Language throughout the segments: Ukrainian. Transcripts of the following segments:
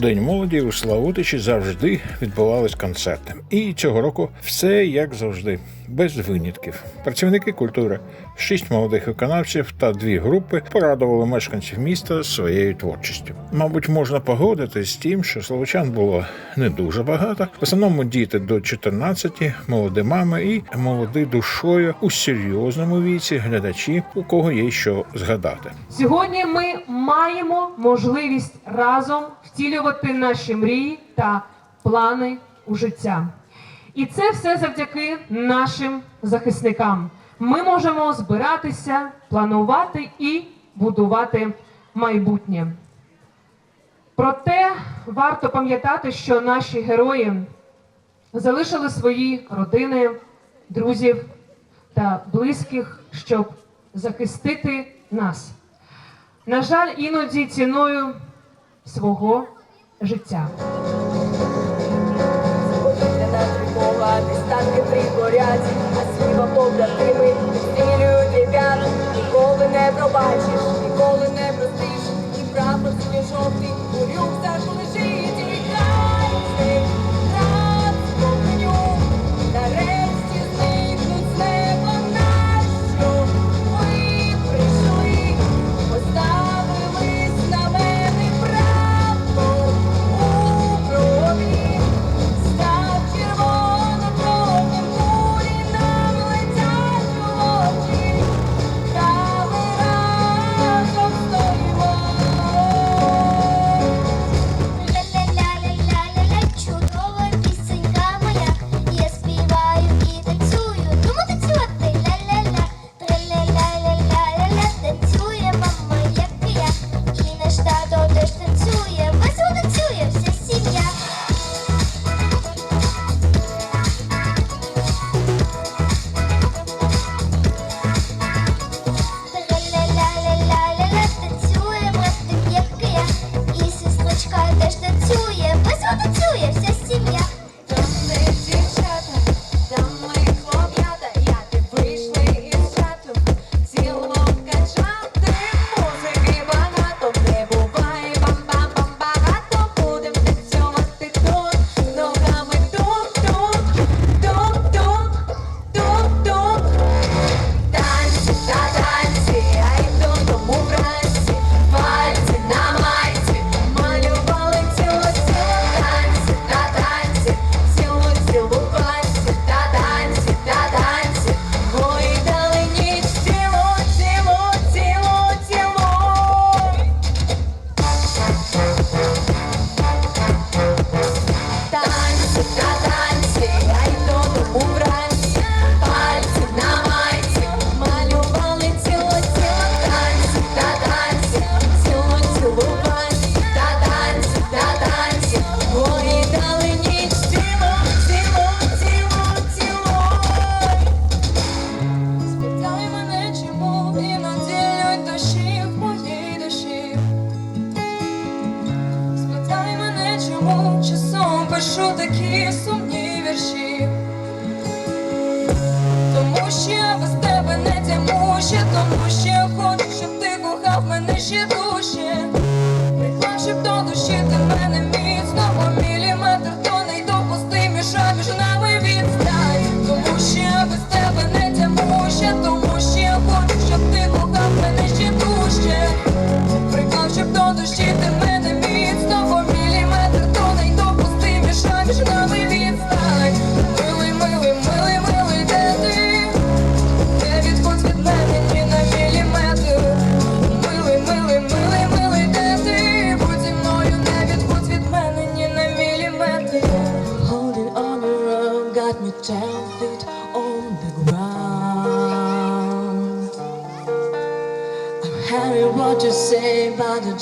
День молоді у Славутичі завжди відбувались концерти. І цього року все як завжди, без винятків. Працівники культури, шість молодих виконавців та дві групи порадували мешканців міста своєю творчістю. Мабуть, можна погодитись з тим, що словочан було не дуже багато. В основному діти до 14, молоді мами і молоді душою у серйозному віці глядачі, у кого є що згадати. Сьогодні ми маємо можливість разом втілювати наші мрії та плани у життя. І це все завдяки нашим захисникам. Ми можемо збиратися, планувати і будувати майбутнє. Проте варто пам'ятати, що наші герої залишили свої родини, друзів та близьких, щоб захистити нас. На жаль, іноді ціною свого життя. Ніколи не пробачиш, ніколи не простиш,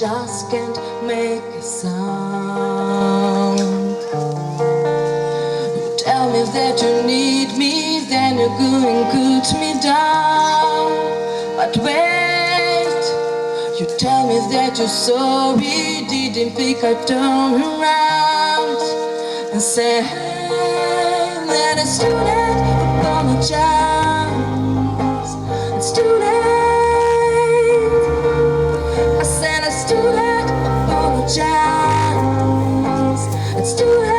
just can't make a sound. You tell me that you need me, then you're going put me down. But wait, you tell me that you're sorry, didn't think I turn around and say that it's too late, apologize. It's too late. to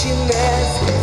спиться чи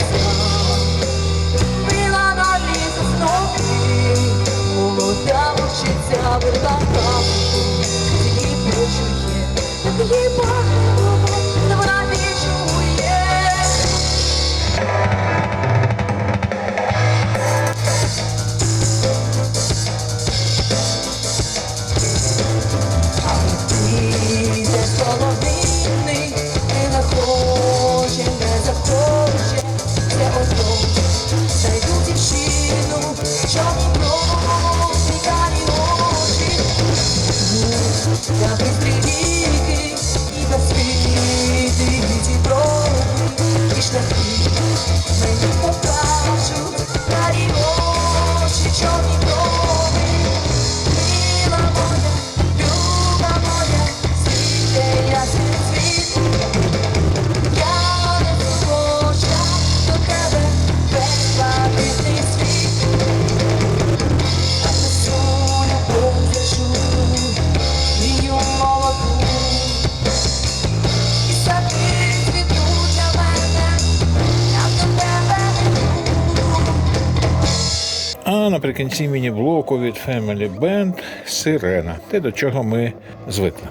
А імені міні-блоку від Family Band Сирена. Те, до чого ми звикли.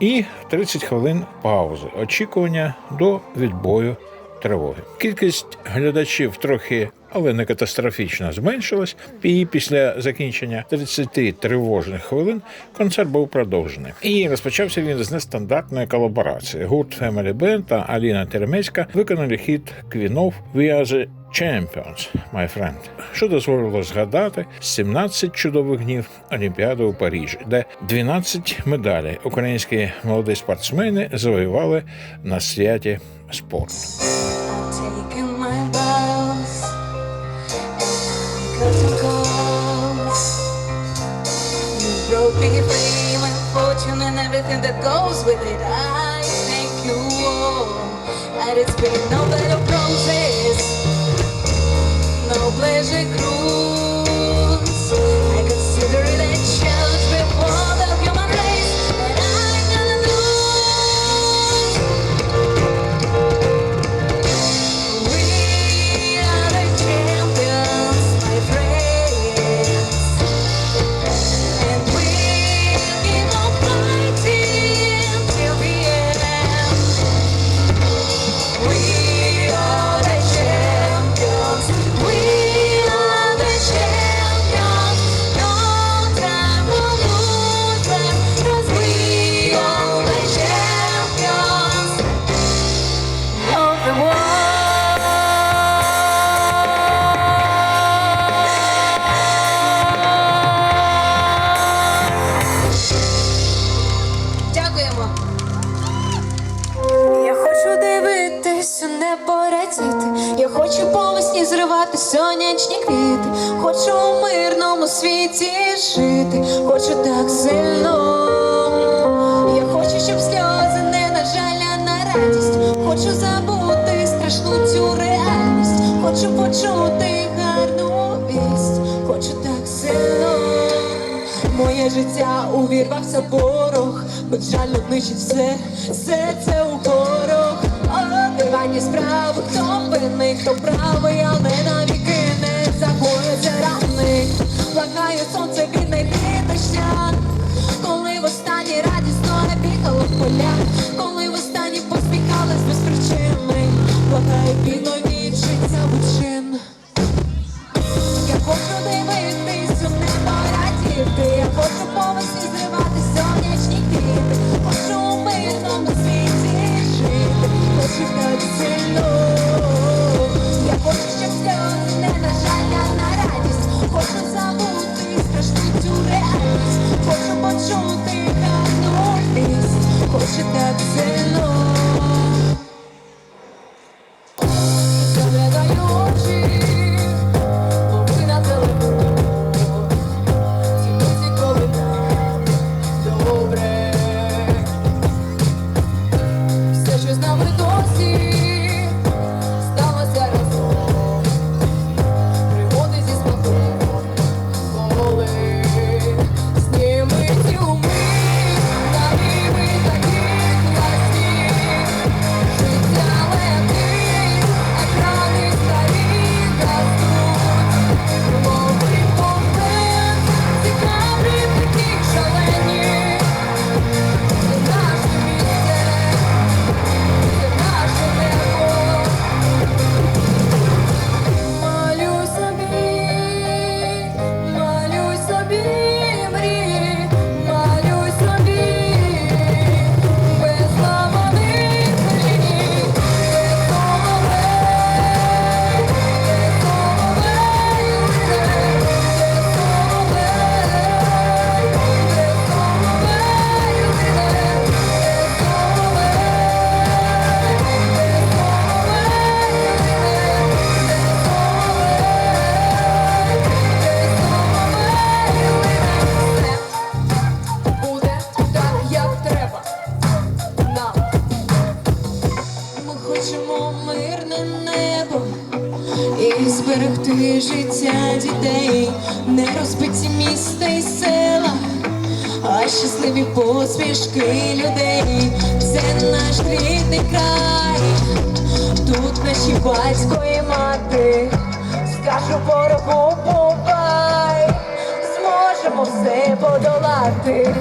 І 30 хвилин паузи. Очікування до відбою тривоги. Кількість глядачів трохи, але не катастрофічно зменшилась. І після закінчення 30 тривожних хвилин концерт був продовжений. І розпочався він з нестандартної колаборації. Гурт Family Band та Аліна Теремецька виконали хіт Квінов «We are the Champions, my friend», що дозволило згадати 17 чудових днів Олімпіади у Парижі, де 12 медалей українські молоді спортсмени завоювали на святі спорту. With it. I thank you all, and it's been no bed of no pleasure Я хочу по весні зривати сонячні квіти. Хочу у мирному світі жити. Хочу так сильно. Я хочу, щоб сльози не на жаль, а на радість. Хочу забути страшну цю реальність. Хочу почути гарну вість. Хочу так сильно. Моє життя увірвався ворог, безжально нищить все, все це у порох. Дивані справи, винний, хто правий, але навіки не забоїться ранний. Благає сонце бідний піде шлях, коли в останній радісно не бігало в полях, коли в останній посміхались без причини, благає бідної. посмішки людей, це наш рідний край, тут наші батько і мати, скажу ворогу бувай, зможемо все подолати,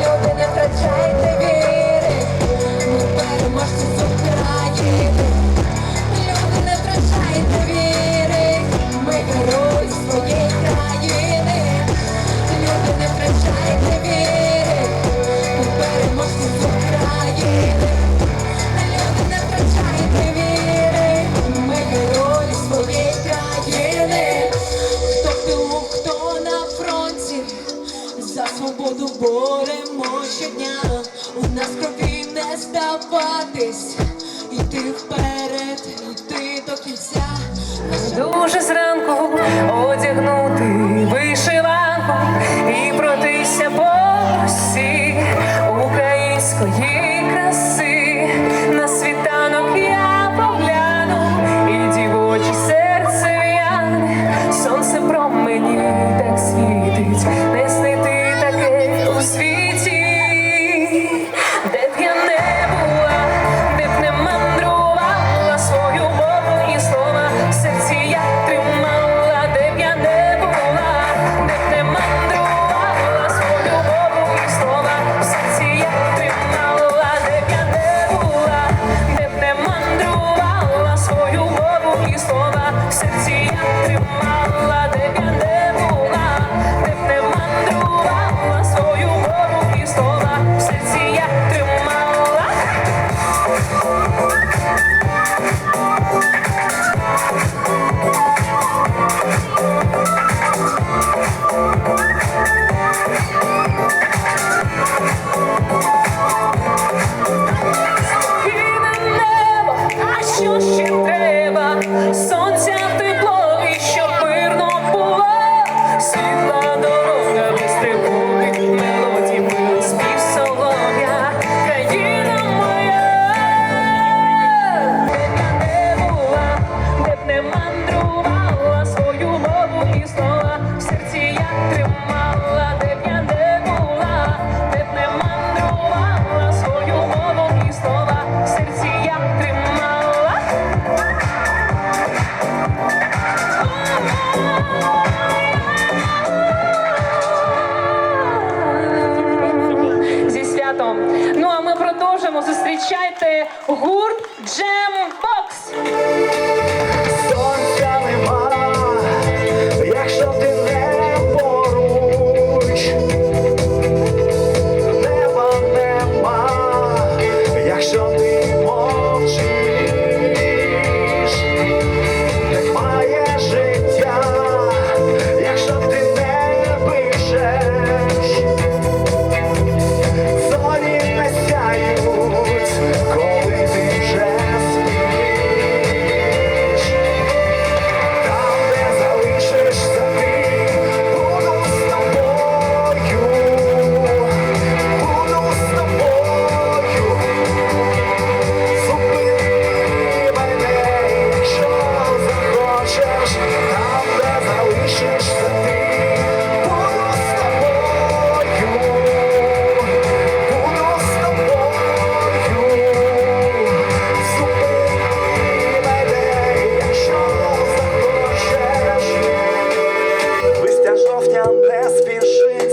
люди не втрачайте вір. Свободу боремо щодня, у нас крові не здаватись, іти вперед, іти до кінця. Дуже зра.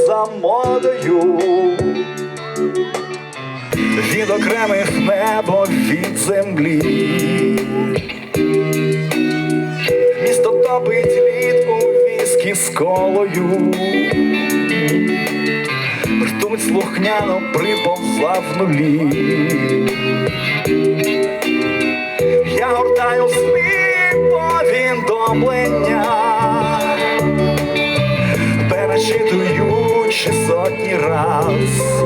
за модою, від окремих небо від землі, місто топить лід у віскі з колою, ртуть слухняно приповзла в нулі. Я гортаю сліпо повідомлення. більше сотні раз.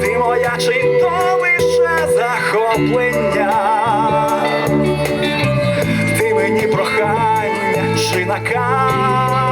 Ти моя чи то лише захоплення, ти мені прохання чи наказ.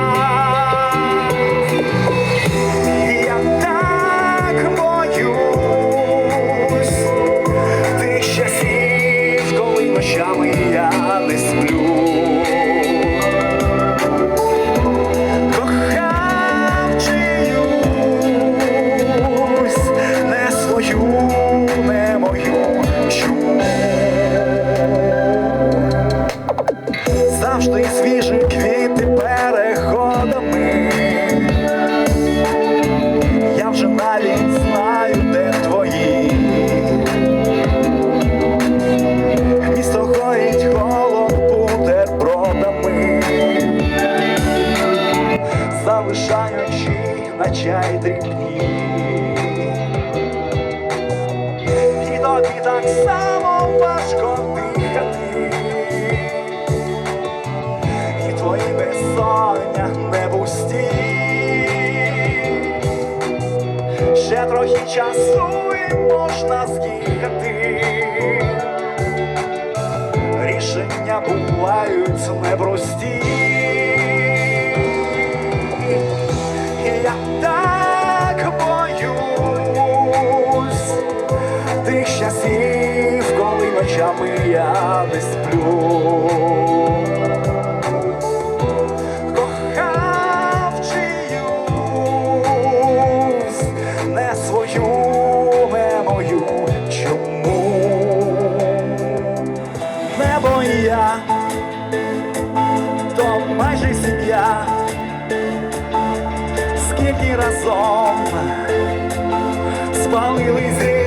Ще трохи часу і можна з'їхати. Рішення бувають непрості. Portugal e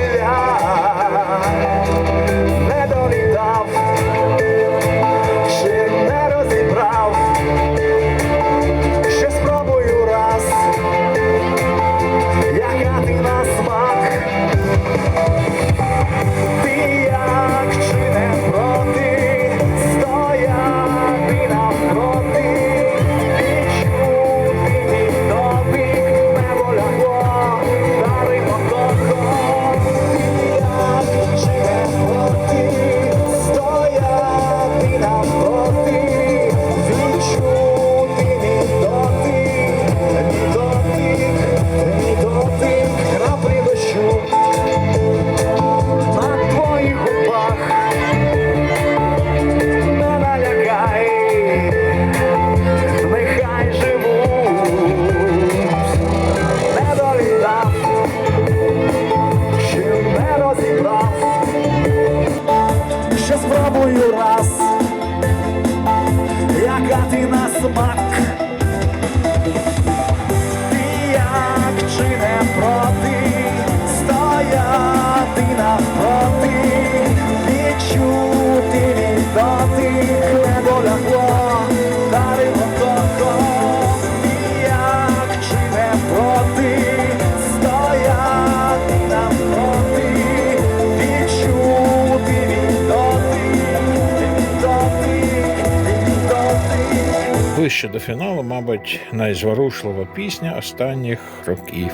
мабуть, найзворушлива пісня останніх років.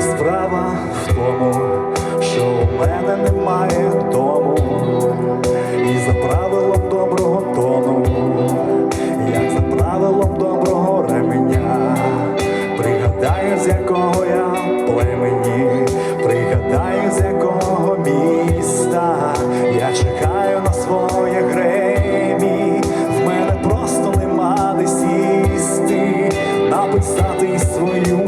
Справа в тому, що у мене немає дому. passado em sonho.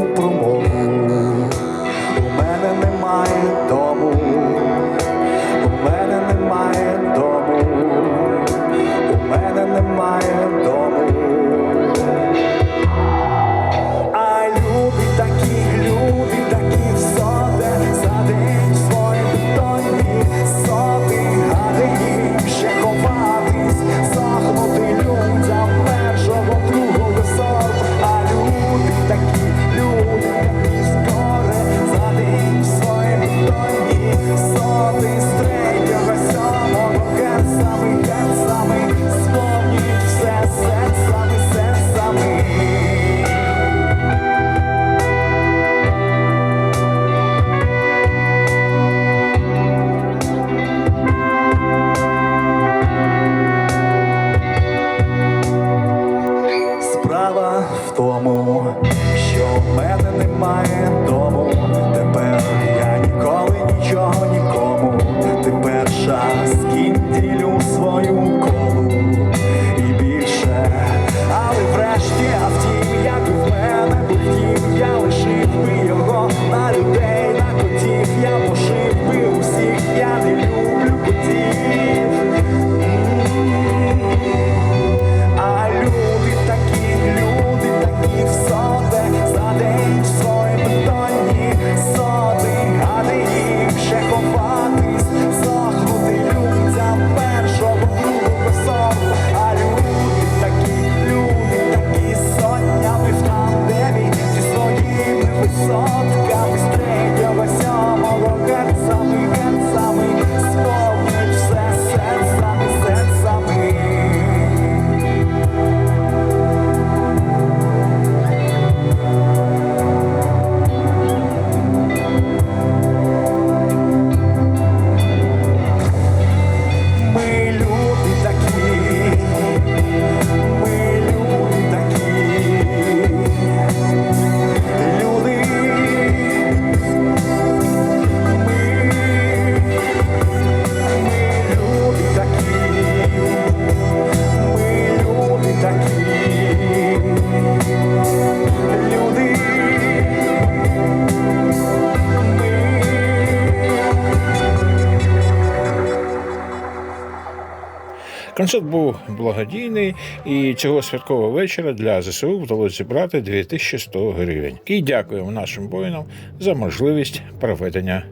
Концерт був благодійний і цього святкового вечора для ЗСУ вдалося зібрати 2100 гривень. І дякуємо нашим воїнам за можливість проведення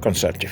концертів.